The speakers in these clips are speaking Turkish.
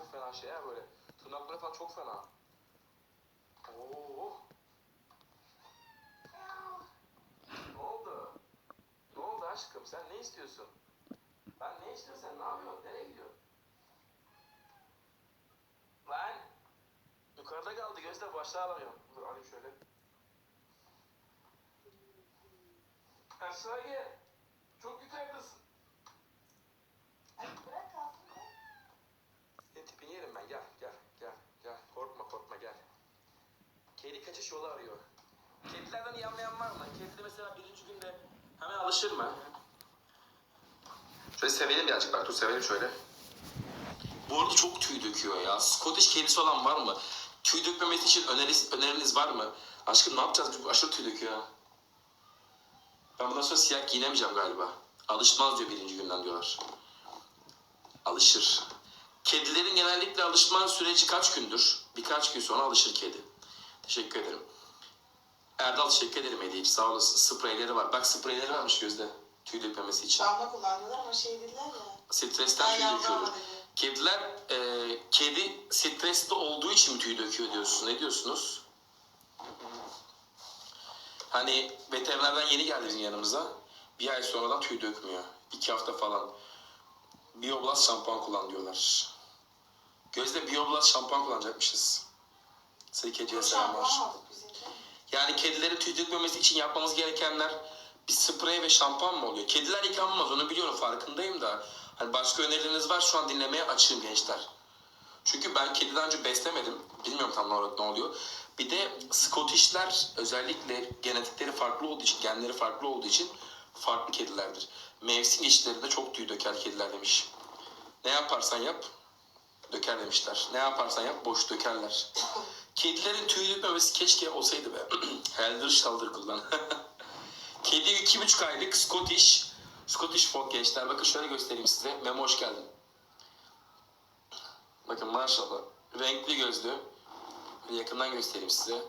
çok fena şey ya böyle. Tırnakları falan çok fena. Oo. Ne oldu? Ne oldu aşkım? Sen ne istiyorsun? Ben ne istiyorsun? Sen ne yapıyorsun? Nereye gidiyorsun? Lan! Yukarıda kaldı gözler başlığı alamıyorum. Dur alayım şöyle. Aşağı gel. Çok yukarıdasın. Ay bırak kalsın. Senin tipini yerim ben. Gel, gel, gel, gel. Korkma, korkma gel. Kedi kaçış yolu arıyor. Kedilerden iyi anlayan var mı? Kedi mesela birinci günde hemen alışır mı? Şöyle sevelim birazcık bak. Dur sevelim şöyle. Bu arada çok tüy döküyor ya. Scottish kedisi olan var mı? Tüy dökmemesi için öneriniz, öneriniz var mı? Aşkım ne yapacağız? Çok aşırı tüy döküyor ha. Ben bundan sonra siyah giyinemeyeceğim galiba. Alışmaz diyor birinci günden diyorlar. Alışır. Kedilerin genellikle alışma süreci kaç gündür? Birkaç gün sonra alışır kedi. Teşekkür ederim. Erdal teşekkür ederim hediye. Sağ olasın. Spreyleri var. Bak spreyleri varmış gözde. Tüy dökmemesi için. Damla kullandılar ama şey dediler ya. Stresten tüy dedi. Kediler, e, kedi stresli olduğu için tüy döküyor diyorsunuz? Ne diyorsunuz? Hani veterinerden yeni geldi bizim yanımıza. Bir ay sonradan tüy dökmüyor. İki hafta falan. Bioblast şampuan kullan diyorlar. Gözde Bioblast şampuan kullanacakmışız. Selamlar. Aldık biz de. Yani kedilerin tüy dökmemesi için yapmamız gerekenler bir sprey ve şampuan mı oluyor? Kediler yıkanmaz onu biliyorum farkındayım da. Hani başka önerileriniz var şu an dinlemeye açığım gençler. Çünkü ben kediden önce beslemedim. Bilmiyorum tam olarak ne oluyor. Bir de Scottish'ler özellikle genetikleri farklı olduğu için, genleri farklı olduğu için farklı kedilerdir. Mevsim geçişlerinde çok tüy döker kediler demiş. Ne yaparsan yap döker demişler. Ne yaparsan yap boş dökerler. Kedilerin tüy dökmemesi keşke olsaydı be. Helder Shelter kullan. Kedi iki buçuk aylık Scottish Scottish Fold gençler. Bakın şöyle göstereyim size. Memo hoş geldin. Bakın maşallah. Renkli gözlü. Yakından göstereyim size.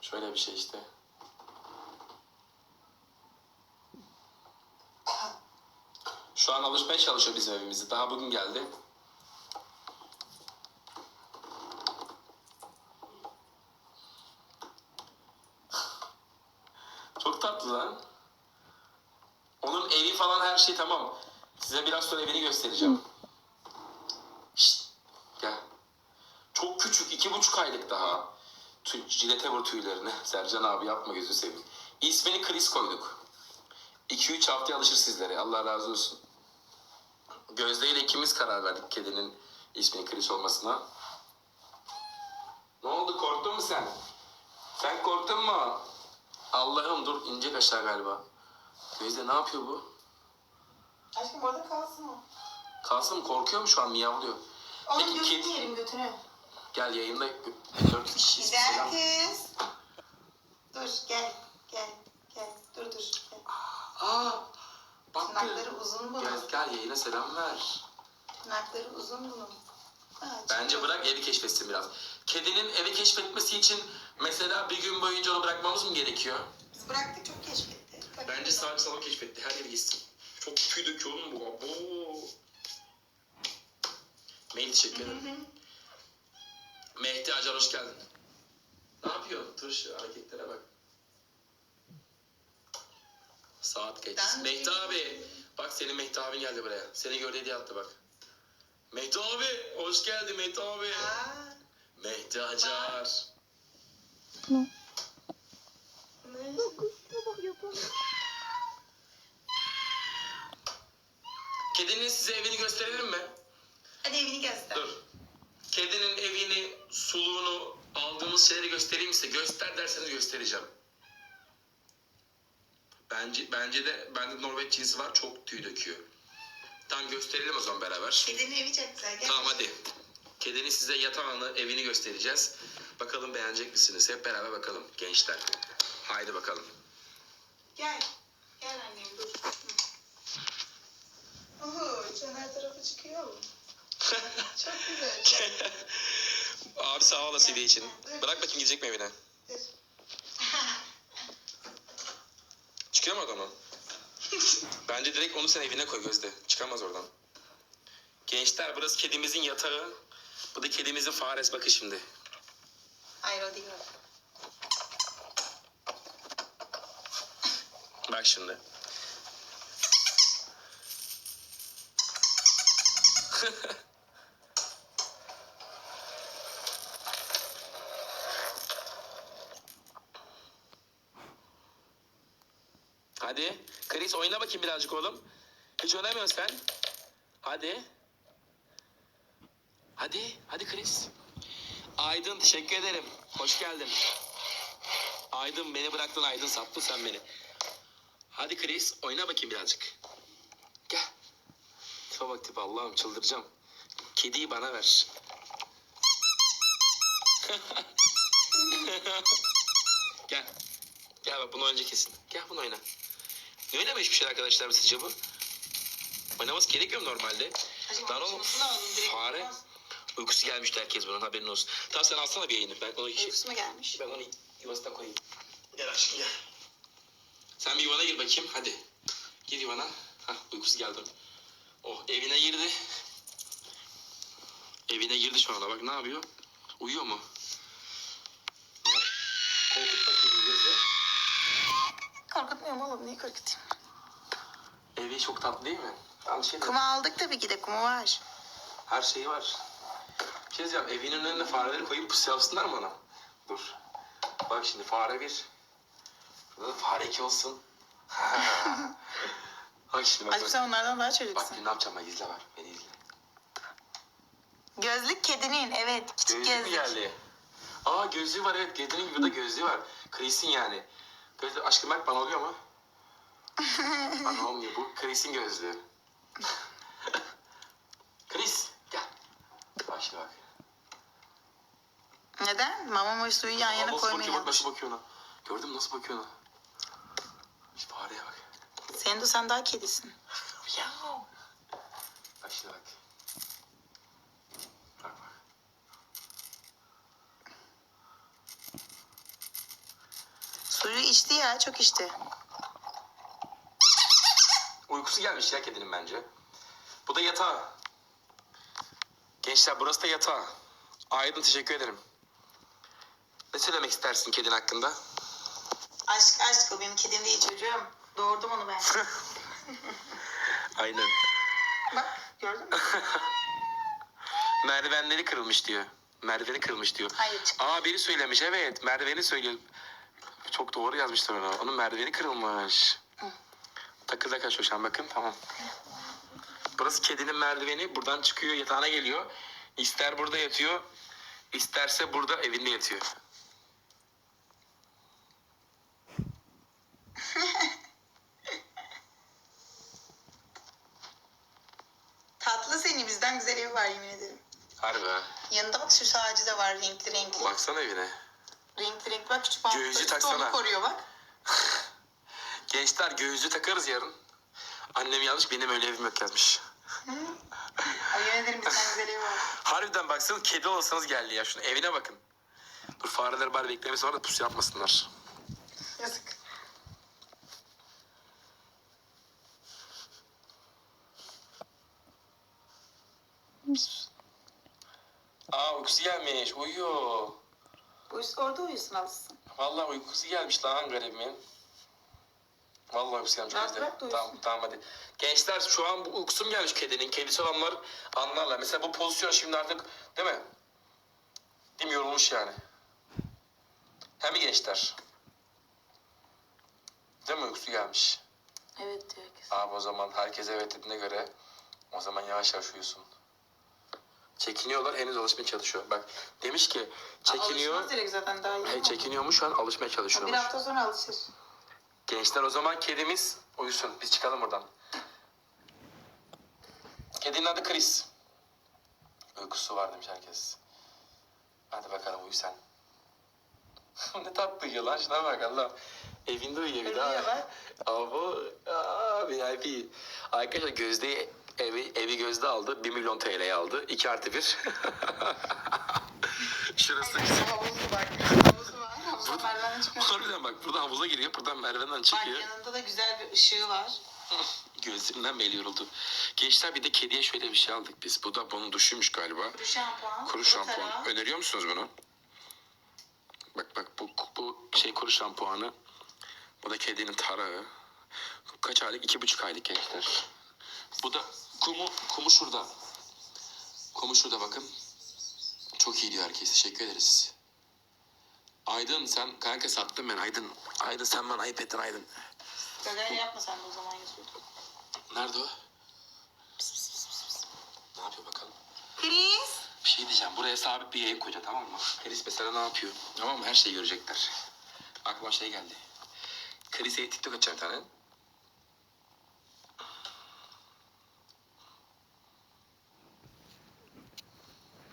Şöyle bir şey işte. Şu an alışmaya çalışıyor bizim evimizi. Daha bugün geldi. Çok tatlı lan. Onun evi falan her şey tamam. Size biraz göstereceğim. Şşt, gel. Çok küçük, iki buçuk aylık daha. Tüy, jilete vur tüylerini. Sercan abi yapma gözünü seveyim. İsmini Chris koyduk. 2-3 haftaya alışır sizlere. Allah razı olsun. Gözde ile ikimiz karar verdik kedinin isminin Chris olmasına. Ne oldu korktun mu sen? Sen korktun mu? Allah'ım dur inecek aşağı galiba. Gözde ne yapıyor bu? Aşkım orada kalsın o. Kalsın mı? korkuyor mu şu an miyavlıyor? Onun Peki, götünü kedi- yerim götünü. Gel yayında 400 kişiyiz. Güzel Selam. kız. Dur gel. Gel. Gel. Dur dur. Gel. Aa, baktı. Tırnakları uzun bunun. Gel, gel yayına selam ver. Tırnakları uzun bunun. Bence bırak evi keşfetsin biraz. Kedinin evi keşfetmesi için mesela bir gün boyunca onu bırakmamız mı gerekiyor? Biz bıraktık çok keşfetti. Bak, Bence sağ salon keşfetti. Her yeri gitsin. Çok tüy döküyor oğlum bu. Abo. Mail teşekkür ederim. Mehdi Acar hoş geldin. Ne yapıyorsun? Dur şu hareketlere bak. Saat geç. Ben- Mehdi abi. Bak senin Mehdi abin geldi buraya. Seni gördü hediye attı bak. Mehdi abi. Hoş geldin Mehdi abi. Aa, Mehdi Acar. ne? Kedinin size evini gösterelim mi? Hadi evini göster. Dur. Kedinin evini, suluğunu, aldığımız şeyleri göstereyim size. Göster derseniz göstereceğim. Bence bence de bende Norveç cinsi var çok tüy döküyor. Tamam gösterelim o zaman beraber. Kedinin evi çok güzel. Gel. Tamam hadi. Kedinin size yatağını, evini göstereceğiz. Bakalım beğenecek misiniz? Hep beraber bakalım gençler. Haydi bakalım. Gel. Gel annem dur. Oho, her tarafı çıkıyor mu? Çok güzel. Abi sağ olasın hediye için. Bırak bakayım gidecek mi evine? Çıkıyor mu o? Bence direkt onu sen evine koy Gözde. Çıkamaz oradan. Gençler burası kedimizin yatağı. Bu da kedimizin fares bakı şimdi. Hayır o değil. Bak şimdi. Chris oyna bakayım birazcık oğlum. Hiç oynamıyorsun sen. Hadi. Hadi. Hadi Chris. Aydın teşekkür ederim. Hoş geldin. Aydın beni bıraktın Aydın sattın sen beni. Hadi Chris oyna bakayım birazcık. Gel. Tipe bak tipe Allah'ım çıldıracağım. Kediyi bana ver. Gel. Gel bak bunu oynayacak kesin. Gel bunu oyna. Ne oynama hiçbir şey arkadaşlar sizce bu? Oynaması gerekiyor mu normalde? Lan oğlum fare. Uykusu gelmişti herkes bunun haberin olsun. Tamam sen alsana bir yayını. Ben onu Uykusu mu gelmiş? ben onu yuvasına koyayım. Gel aşkım gel. Sen bir yuvana gir bakayım hadi. Gir yuvana. Hah uykusu geldi. Oh evine girdi. Evine girdi şu anda bak ne yapıyor? Uyuyor mu? Ne? Korkutmuyorum oğlum niye korkutayım? Evi çok tatlı değil mi? Al şey Kumu aldık tabii ki de kumu var. Her şeyi var. Bir şey diyeceğim. Evinin önüne fareleri koyup pusu yapsınlar mı ona? Dur. Bak şimdi fare bir. Burada da fare iki olsun. bak şimdi bak. Aşkım Bak, sen onlardan daha bak çocuksun. bir ne yapacağım bak izle bak. Beni izle. Gözlük kedinin evet küçük Gözlük mü gözlük. geldi? Aa gözlüğü var evet. Kedinin gibi de gözlüğü var. Chris'in yani. Gözlüğü aşkım bak bana oluyor mu? bana olmuyor. Bu Chris'in gözlüğü. Chris gel. Bak şimdi bak. Neden? Mama ve suyu yan yana nasıl bakıyor bak yapmış. nasıl bakıyor ona. Gördün mü nasıl bakıyor ona? Şu fareye bak. Senin de sen daha kedisin. Bak şimdi. Bak Suyu içti ya çok içti. Uykusu gelmiş ya kedinin bence. Bu da yatağı. Gençler burası da yatağı. Aydın teşekkür ederim. Ne söylemek istersin kedin hakkında? Aşk aşk o benim kedim değil çocuğum. Doğurdum onu ben. Aynen. Bak gördün mü? Merdivenleri kırılmış diyor. Merdiveni kırılmış diyor. Hayır, Aa biri söylemiş evet. Merdiveni söylüyor. Çok doğru yazmışlar ona. Onun merdiveni kırılmış. Takırda kaçıyor şu an bakın tamam. Burası kedinin merdiveni. Buradan çıkıyor yatağına geliyor. İster burada yatıyor. isterse burada evinde yatıyor. Tatlı seni bizden güzel evi var yemin ederim. Harbi ha. Yanında bak süs ağacı da var renkli renkli. Baksana evine. Renkli renkli bak küçük Göğüsü taksana. koruyor bak. Gençler gözlüğü takarız yarın. Annem yanlış benim öyle evim yok yazmış. Ay yemin ederim bizden güzel evi var. Harbiden baksanız kedi olsanız geldi ya şunu evine bakın. Dur fareler bari beklemesi var da pusu yapmasınlar. Yazık. Aa uykusu gelmiş uyuyor. Orada uyusun alışsın. Vallahi uykusu gelmiş lan garibimin. Vallahi uykusu gelmiş. Bizde. bırak da uyusun. Tamam tamam hadi. Gençler şu an bu uykusu mu gelmiş kedinin? Kedisi olanlar anlarlar. Mesela bu pozisyon şimdi artık değil mi? Değil mi yorulmuş yani. Hem gençler? Değil mi uykusu gelmiş? Evet diyor herkes. Abi o zaman herkes evet dediğine göre o zaman yavaş yavaş uyusun. Çekiniyorlar henüz alışmaya çalışıyor. Bak demiş ki çekiniyor. Alışmaz direkt zaten daha iyi. Çekiniyormuş şu an alışmaya Bir çalışıyormuş. hafta sonra alışır. Gençler o zaman kedimiz uyusun. Biz çıkalım buradan. Kedinin adı Chris. Uykusu var demiş herkes. Hadi bakalım uyu sen. ne tatlı uyuyor lan şuna bak Allah. Evinde uyuyor bir daha. Abo, aa, VIP. Arkadaşlar Gözde evi, evi Gözde aldı. 1 milyon TL'ye aldı. 2 artı 1. Şurası güzel. Havuzu bak. Havuzu var. Burada- merdivenden çıkıyor. Harbiden bak buradan havuza giriyor. Buradan merdivenden Bak çıkıyor. yanında da güzel bir ışığı var. Gözlerimden belli yoruldu. Gençler bir de kediye şöyle bir şey aldık biz. Bu da bunun duşuymuş galiba. Kuru şampuan. Kuru şampuan. Öneriyor musunuz bunu? Bak bak bu, bu şey kuru şampuanı. Bu da kedinin tarağı. Kaç aylık? İki buçuk aylık gençler. Bu da kumu, kumu şurada. Kumu şurada bakın. Çok iyi diyor herkes. Teşekkür ederiz. Aydın sen kanka sattın ben Aydın. Aydın sen bana ayıp ettin Aydın. Gagayla yapma sen de o zaman Yusuf. Nerede o? Ne yapıyor bakalım? Chris. Bir şey diyeceğim. Buraya sabit bir yayın koyacağım tamam mı? Chris mesela ne yapıyor? Tamam mı? Her şeyi görecekler. Aklıma şey geldi. Chris'e TikTok açacağım bir tane.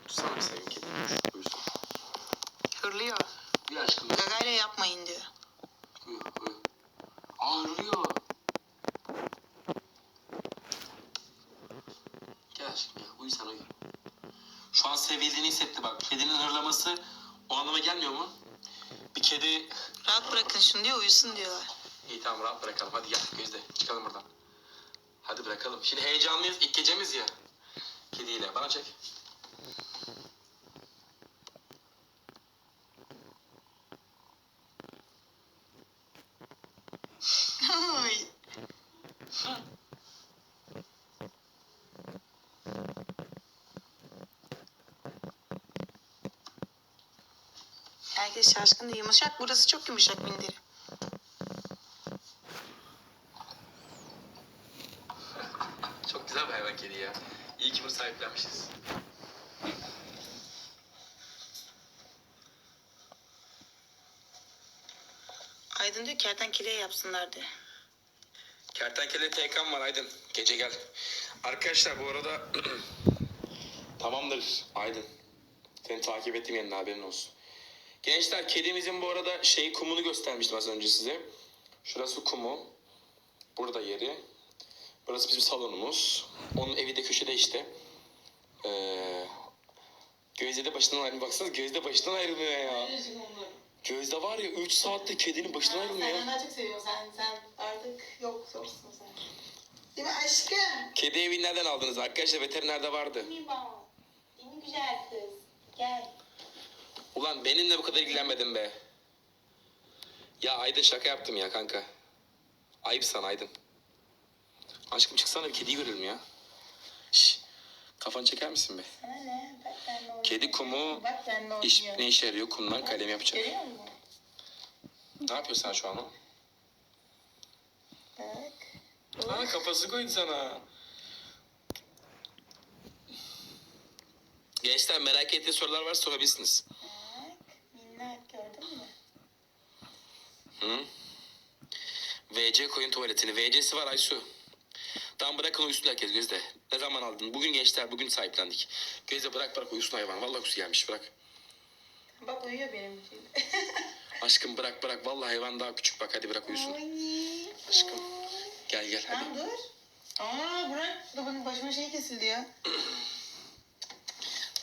Sana bir sayayım ki. Buyursun. Hırlıyor. Bir aşkım. Gagayla yapmayın diyor. Uyu. Aa hırlıyor. Gel uyu. Şu an sevildiğini hissetti bak. Kedinin hırlaması o anlama gelmiyor mu? Bir kedi... Rahat bırakın şunu diyor uyusun diyorlar. İyi tamam rahat bırakalım. Hadi gel Gözde. Çıkalım buradan. Hadi bırakalım. Şimdi heyecanlıyız. İlk gecemiz ya. Kediyle. Bana çek. Ay. Herkes şaşkın. Yumuşak. Burası çok yumuşak minderi. Çok güzel bir hayvan kedi ya. İyi ki bunu sahiplenmişiz. Aydın diyor kertenkeleye yapsınlar diye. Kertenkele TK'm var Aydın. Gece gel. Arkadaşlar bu arada tamamdır Aydın. Seni takip ettim yeniden haberin olsun. Gençler kedimizin bu arada şey kumunu göstermiştim az önce size. Şurası kumu. Burada yeri. Burası bizim salonumuz. Onun evi de köşede işte. Ee, Gözde de başından ayrılmıyor. Baksanız Gözde başından ayrılmıyor ya. Gözde var ya 3 saatte kedinin başından ayrılmıyor. Sen daha çok seviyorum. Sen, sen artık yok yoksun sen. Değil mi aşkım? Kedi evi nereden aldınız? Arkadaşlar veterinerde vardı. Miba. Değil mi güzel kız? Gel. Ulan benimle bu kadar ilgilenmedin be. Ya Aydın şaka yaptım ya kanka. Ayıp sana Aydın. Aşkım çıksana bir kediyi görelim ya. Şş, kafanı çeker misin be? Sana ne? Bak benle oynuyor. Kedi kumu Bak benle oynuyor. iş, ne işe yarıyor? Kumdan kalem yapacak. Görüyor musun? Ne yapıyorsun sen şu an o? Bak. Ha kafası koydu sana. Gençler merak ettiği sorular varsa sorabilirsiniz. Minnak gördün mü? Hı? VC koyun tuvaletini. VC'si var Aysu. Tamam bırakın uyusun herkes Gözde. Ne zaman aldın? Bugün gençler bugün sahiplendik. Gözde bırak bırak uyusun hayvan. Vallahi uykusu gelmiş bırak. Bak uyuyor benim için. Aşkım bırak bırak. Vallahi hayvan daha küçük bak hadi bırak uyusun. Aşkım. Gel gel hadi. Tamam dur. Aa bırak. Da bunun başıma şey kesildi ya.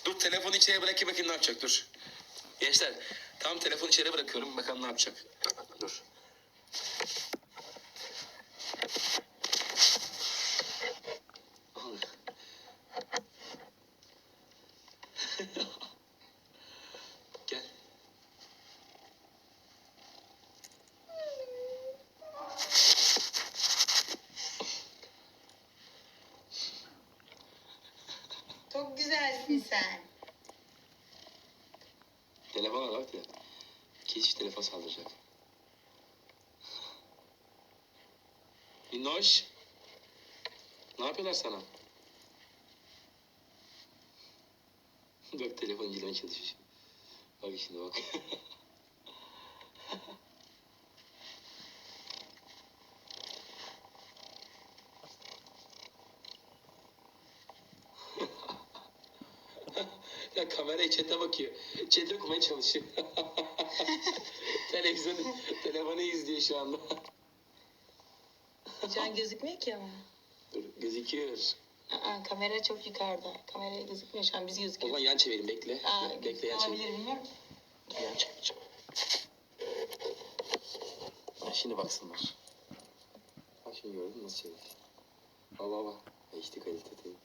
Dur telefonu içeri bırakayım bakayım ne yapacak dur. Gençler tam telefonu içeri bırakıyorum bakalım ne yapacak. Dur. Gel. Çok güzelsin sen. Telefon al bak ya. Keçi telefon saldıracak. Minnoş. Ne yapıyorlar sana? bak telefon girmeye çalışıyor. Bak şimdi bak. ya kameraya çete bakıyor. Çete okumaya çalışıyor. Televizyon, telefonu izliyor şu anda. An gözükmüyor ki ama. Dur, gözüküyor. Aa, kamera çok yukarıda. Kameraya gözükmüyor şu an biz O zaman yan çevirin bekle. Aa, bekle yan çevir. olabilir bilmiyorum. Yan çevir. Ha, şimdi baksınlar. Bak şimdi gördün mü nasıl çevir. Baba baba. HD kalite değil.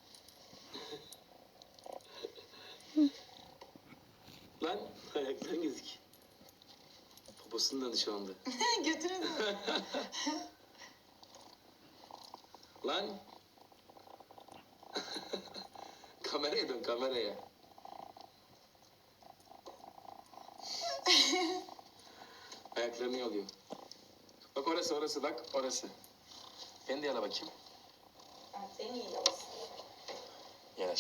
Lan ayakların gözük. Poposundan şu anda. Götürün. Lan. kameraya dön kameraya. Ayaklarını yalıyor. Bak orası orası bak orası. Ben de yala bakayım. Senin iyi yapsın. Gel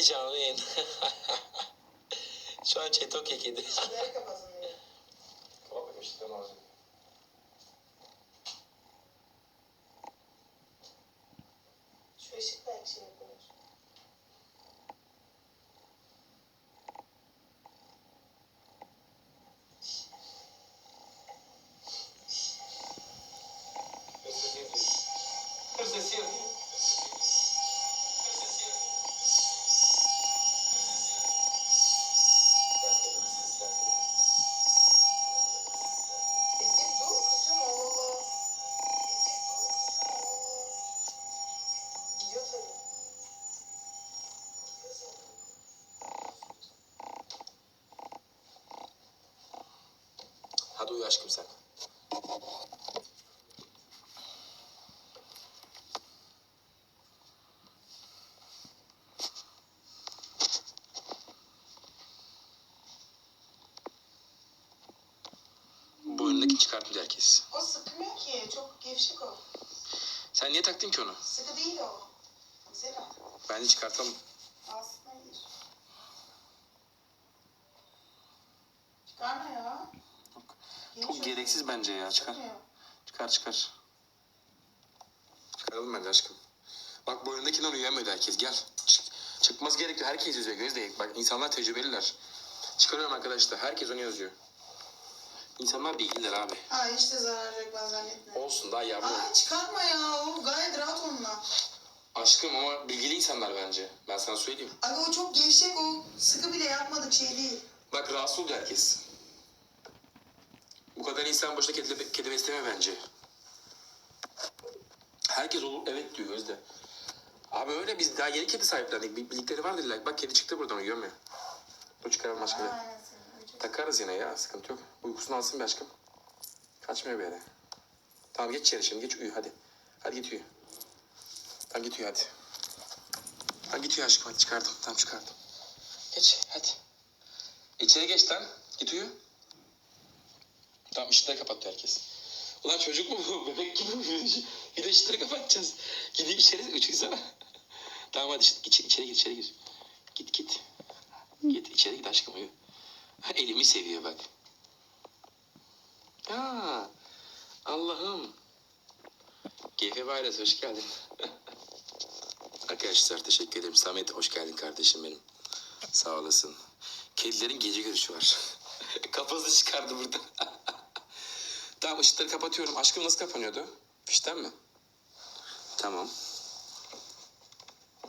Kedi canlı yayın. Şu an chat okey. Şunları kapatın. diyor. Kapat bakayım işte lazım. Şu ışık belki şey yapıyor. Ezik dur kızım Allah Allah. Gidiyor tabii. Hadi uyu aşkım sen. Bu önündeki çıkartmayacak herkes. O sıkmıyor ki. Çok gevşek o. Sen niye taktın ki onu? Sıkı değil o. Güzel o. Bence çıkartalım. Aslında iyidir. Çıkarma ya. Çok gereksiz bence ya. Çıkar. Çıkar çıkar. Çıkaralım bence aşkım. Bak bu önündekinden uyuyamıyordu herkes. Gel. Çık. Çıkması gerekiyor. Herkes yazıyor. Gözde. Bak insanlar tecrübeliler. Çıkarıyorum arkadaşlar. Herkes onu yazıyor. İnsanlar bilgiler abi. Aa işte zarar yok ben zannetmiyorum. Olsun daha yavrum. Aa çıkarma ya. O gayet rahat onunla. Aşkım ama bilgili insanlar bence. Ben sana söyleyeyim. Aga o çok gevşek o. Sıkı bile yapmadık şey değil. Bak rahatsız oldu herkes. Bu kadar insan boşuna kedi, kedi besleme bence. Herkes olur evet diyor Özde. Abi öyle biz daha yeni kedi sahiplendik. Bir bildikleri var dediler. Bak kedi çıktı buradan uyuyor mu? Bu aynen senin. Uyuyacak. Takarız yine ya sıkıntı yok. Uykusunu alsın bir aşkım. Kaçmıyor bir yere. Tamam geç içeri şimdi geç uyu hadi. Hadi git uyu. Tamam git uyu hadi. Hadi git uyu aşkım hadi çıkardım. Tamam çıkardım. Geç hadi. İçeri geç lan. Git uyu. Tamam ışıkları kapattı herkes. Ulan çocuk mu bu? Bebek gibi mi? Bir de ışıkları kapatacağız. Gidip içeri çıksana. tamam hadi işte, içeri, içeri gir içeri gir. Git git. Git içeri git aşkım uyu. Elimi seviyor bak. Aa, Allah'ım. GF Bayraz hoş geldin. Arkadaşlar teşekkür ederim. Samet hoş geldin kardeşim benim. Sağ olasın. Kedilerin gece görüşü var. Kafası çıkardı burada. Tamam ışıkları kapatıyorum. Aşkım nasıl kapanıyordu? Fişten mi? Tamam.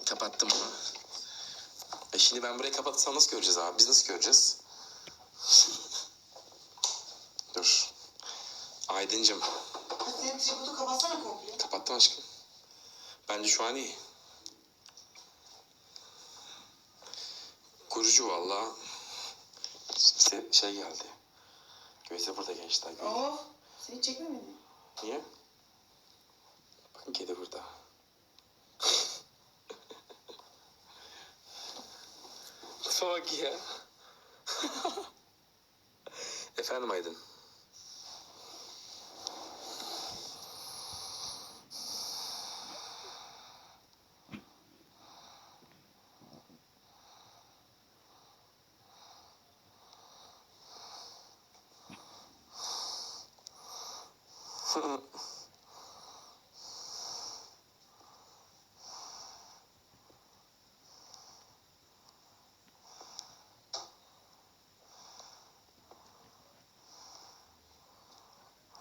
Kapattım onu. E şimdi ben burayı kapatsam nasıl göreceğiz abi? Biz nasıl göreceğiz? Dur. Aydıncım. Senin tripodu kapatsana komple. Kapattım aşkım. Bence şu an iyi. Kurucu valla. Şey geldi. Gözde burada gençler. görüyor. Oh. Seni çekmemedi. Niye? Bakın kedi burada. Tipe bak ya. Efendim Aydın.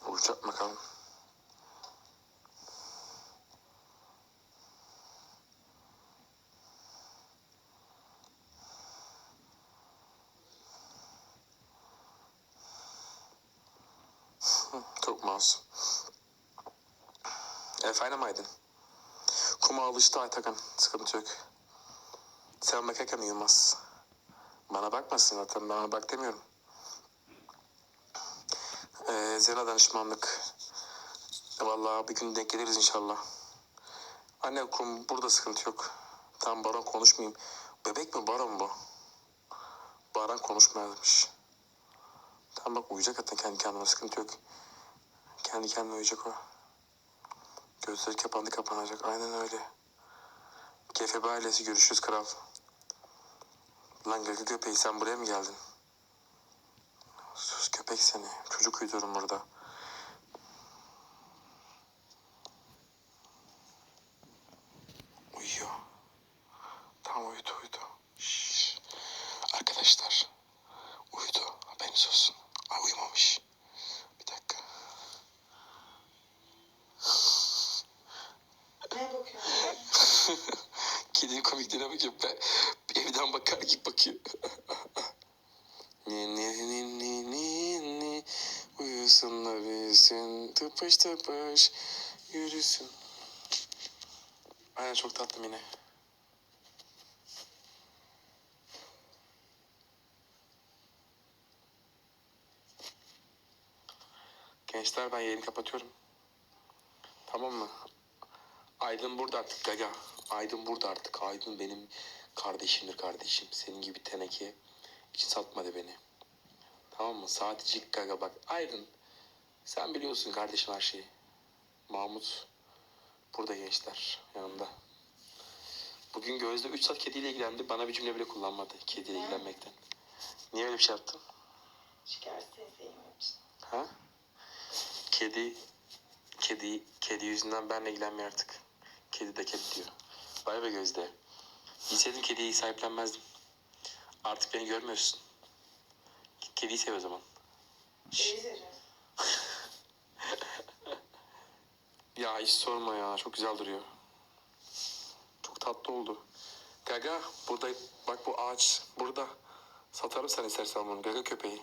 Uçak bakalım. Masum. Efendim Aydın. Kuma alıştı Aytakan. Sıkıntı yok. Sen bakarken uyumaz. Bana bakmasın zaten. Bana bak demiyorum. Ee, Zena danışmanlık. Vallahi bir gün denk geliriz inşallah. Anne kum burada sıkıntı yok. Tam Baran konuşmayayım. Bebek mi Baran bu? Baran konuşmayalmış. Tamam bak uyuyacak zaten kendi kendine sıkıntı yok. Kendi kendine uyuyacak o. Gözleri kapandı kapanacak. Aynen öyle. GFB ailesi görüşürüz kral. Lan gölge köpeği sen buraya mı geldin? Sus köpek seni. Çocuk uyutuyorum burada. Uyuyor. Tamam uyudu uyudu. Şşş. Arkadaşlar. Uyudu. Haberiniz olsun. Ay uyumamış. Bir dakika. Ne bakıyorsun? Kedinin komikliğine bakıyor. Ben, evden bakar gibi bakıyor. ni ni ni ni ni ni uyusun da bilsin tıpış tıpış yürüsün. Aynen çok tatlım yine. Gençler ben yayını kapatıyorum. Tamam mı? Aydın burada artık Gaga. Aydın burada artık. Aydın benim kardeşimdir kardeşim. Senin gibi teneke için satmadı beni. Tamam mı? Sadece Gaga bak. Aydın sen biliyorsun kardeşim her şeyi. Mahmut burada gençler yanımda. Bugün Gözde 3 saat kediyle ilgilendi. Bana bir cümle bile kullanmadı kediyle Ne? ilgilenmekten. Niye öyle bir şey yaptın? Sevdiğim için. Ha? Kedi, kedi, kedi yüzünden benle ilgilenmiyor artık. Kedi de kedi diyor. Vay be Gözde. Bilseydim kediyi sahiplenmezdim. Artık beni görmüyorsun. Kediyi sev o zaman. Seviyorum. Ya hiç sorma ya. Çok güzel duruyor. Çok tatlı oldu. Gaga burada bak bu ağaç burada. Satarım sen istersen bunu. Gaga köpeği.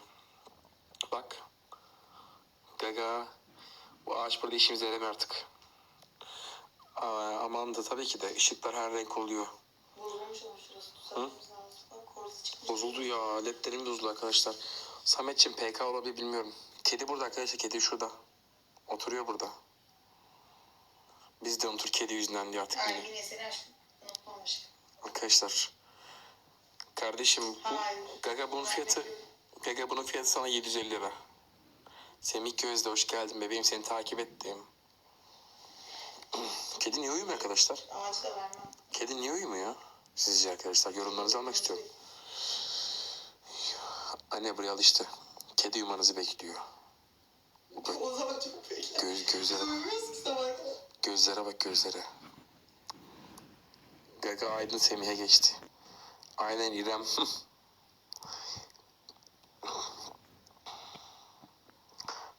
Bak. Gaga. Bu ağaç burada işimize yaramıyor artık. Aa, aman da tabii ki de ışıklar her renk oluyor. Bozulmuş ama şurası düzeltmemiz lazım. Bak korkusu çıkmış. Bozuldu ya. Ledlerim bozuldu arkadaşlar. Sametçim PK olabilir bilmiyorum. Kedi burada arkadaşlar. Kedi şurada. Oturuyor burada. Biz de unutur kedi yüzünden diye artık. Ay beni. yine seni aşkım. Unutmamış. Arkadaşlar. Kardeşim bu Hayır. Gaga bunun fiyatı Gaga bunun fiyatı sana 750 lira. Semih Gözde hoş geldin bebeğim seni takip ettim. Kedi niye uyumuyor arkadaşlar? Ağacı da vermem. Kedi niye uyumuyor? Sizce arkadaşlar yorumlarınızı almak istiyorum. Anne buraya alıştı. Kedi uyumanızı bekliyor. Bak, göz, gözlere, kadar. gözlere bak gözlere. Gaga Aydın Semih'e geçti. Aynen İrem.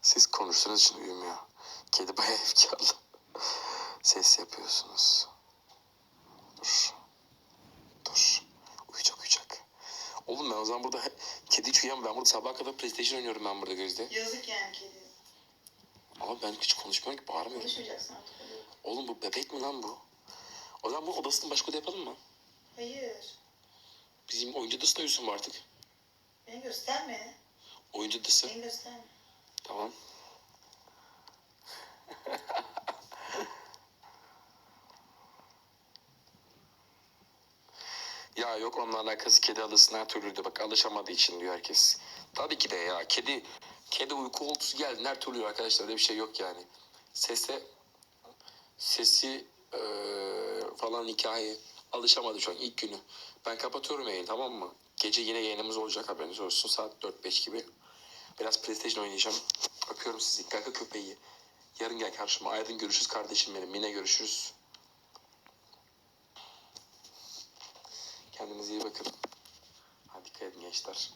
Siz konuştuğunuz için uyumuyor. Kedi bayağı efkarlı. Ses yapıyorsunuz. Dur. Dur. Uyuyacak uyuyacak. Oğlum ben o zaman burada kedi hiç uyuyamam. Ben burada sabaha kadar PlayStation oynuyorum ben burada Gözde. Yazık yani kedi. Ama ben hiç konuşmuyorum ki bağırmıyorum. Konuşmayacaksın artık. Oğlum bu bebek mi lan bu? O zaman bu odasını başka oda yapalım mı? Hayır. Bizim oyuncu odasında uyusun mu artık? Beni gösterme. Oyuncu odası. Beni gösterme. Tamam. ya yok onunla alakası kedi alışsın her türlü de bak alışamadığı için diyor herkes. Tabii ki de ya kedi kedi uyku oltusu geldi her türlü arkadaşlar öyle bir şey yok yani. Sese sesi eee, falan hikaye alışamadı şu an ilk günü. Ben kapatıyorum yayını tamam mı? Gece yine yayınımız olacak haberiniz olsun saat 4-5 gibi. Biraz PlayStation oynayacağım. Öpüyorum sizi. Gaga köpeği. Yarın gel karşıma. Aydın görüşürüz kardeşim benim. Mine görüşürüz. Kendinize iyi bakın. Hadi dikkat edin gençler.